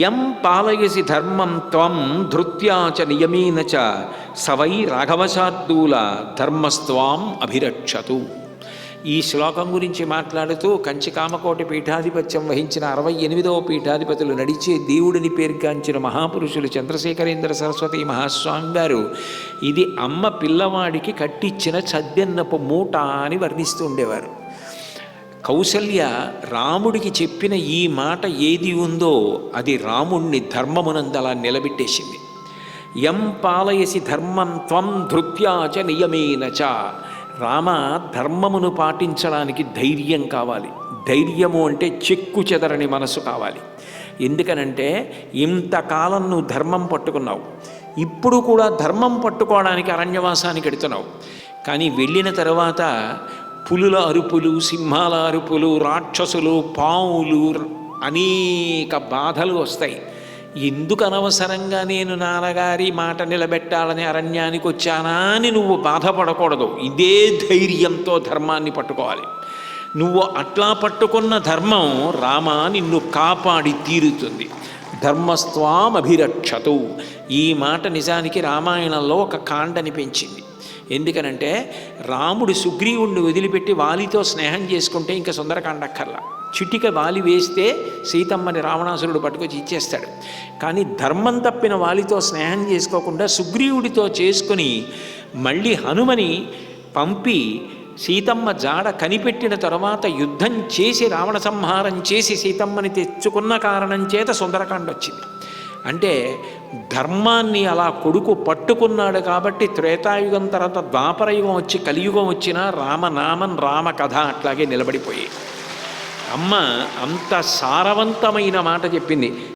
యం పాలయసి ధర్మం త్వం ధృత్యాచ చ నియమేన చ సవై రాఘవశార్దూల ధర్మస్త్వాం అభిరక్షతు. ఈ శ్లోకం గురించి మాట్లాడుతూ కంచి కామకోటి పీఠాధిపత్యం వహించిన అరవై ఎనిమిదవ పీఠాధిపతులు నడిచే దేవుడిని పేర్గాంచిన మహాపురుషులు చంద్రశేఖరేంద్ర సరస్వతి మహాస్వామి గారు ఇది అమ్మ పిల్లవాడికి కట్టించిన చద్దెన్నపు మూట అని వర్ణిస్తూ ఉండేవారు. కౌసల్య రాముడికి చెప్పిన ఈ మాట ఏది ఉందో అది రాముణ్ణి ధర్మమునందలా నిలబెట్టేసింది. యం పాలయసి ధర్మం త్వం ధృత్యాచ నియమేన చ. రామ ధర్మమును పాటించడానికి ధైర్యం కావాలి. ధైర్యము అంటే చెక్కు చెదరని మనసు కావాలి. ఎందుకనంటే ఇంతకాలం నువ్వు ధర్మం పట్టుకున్నావు. ఇప్పుడు కూడా ధర్మం పట్టుకోవడానికి అరణ్యవాసానికి ఎడుతున్నావు. కానీ వెళ్ళిన తర్వాత పులుల అరుపులు సింహాల అరుపులు రాక్షసులు పావులు అనేక బాధలు వస్తాయి. ఎందుకు అనవసరంగా నేను నాన్నగారి మాట నిలబెట్టాలని అరణ్యానికి వచ్చానా అని నువ్వు బాధపడకూడదు. ఇదే ధైర్యంతో ధర్మాన్ని పట్టుకోవాలి. నువ్వు అట్లా పట్టుకున్న ధర్మం రామ నిన్ను కాపాడి తీరుతుంది. ధర్మస్వామభిరక్షతు. ఈ మాట నిజానికి రామాయణంలో ఒక కాండని పెంచింది. ఎందుకనంటే రాముడు సుగ్రీవుణ్ణి వదిలిపెట్టి వాలితో స్నేహం చేసుకుంటే ఇంకా సుందరకాండక్కర్లా చిటిక వాలి వేస్తే సీతమ్మని రావణాసురుడు పట్టుకొచ్చి ఇచ్చేస్తాడు. కానీ ధర్మం తప్పిన వాలితో స్నేహం చేసుకోకుండా సుగ్రీవుడితో చేసుకుని మళ్ళీ హనుమని పంపి సీతమ్మ జాడ కనిపెట్టిన తర్వాత యుద్ధం చేసి రావణ సంహారం చేసి సీతమ్మని తెచ్చుకున్న కారణం చేత సుందరకాండ వచ్చింది. అంటే ధర్మాన్ని అలా కొడుకు పట్టుకున్నాడు కాబట్టి త్రేతాయుగం తర్వాత ద్వాపరయుగం వచ్చి కలియుగం వచ్చినా రామనామం రామ కథ అట్లాగే నిలబడిపోయి. అమ్మ అంత సారవంతమైన మాట చెప్పింది.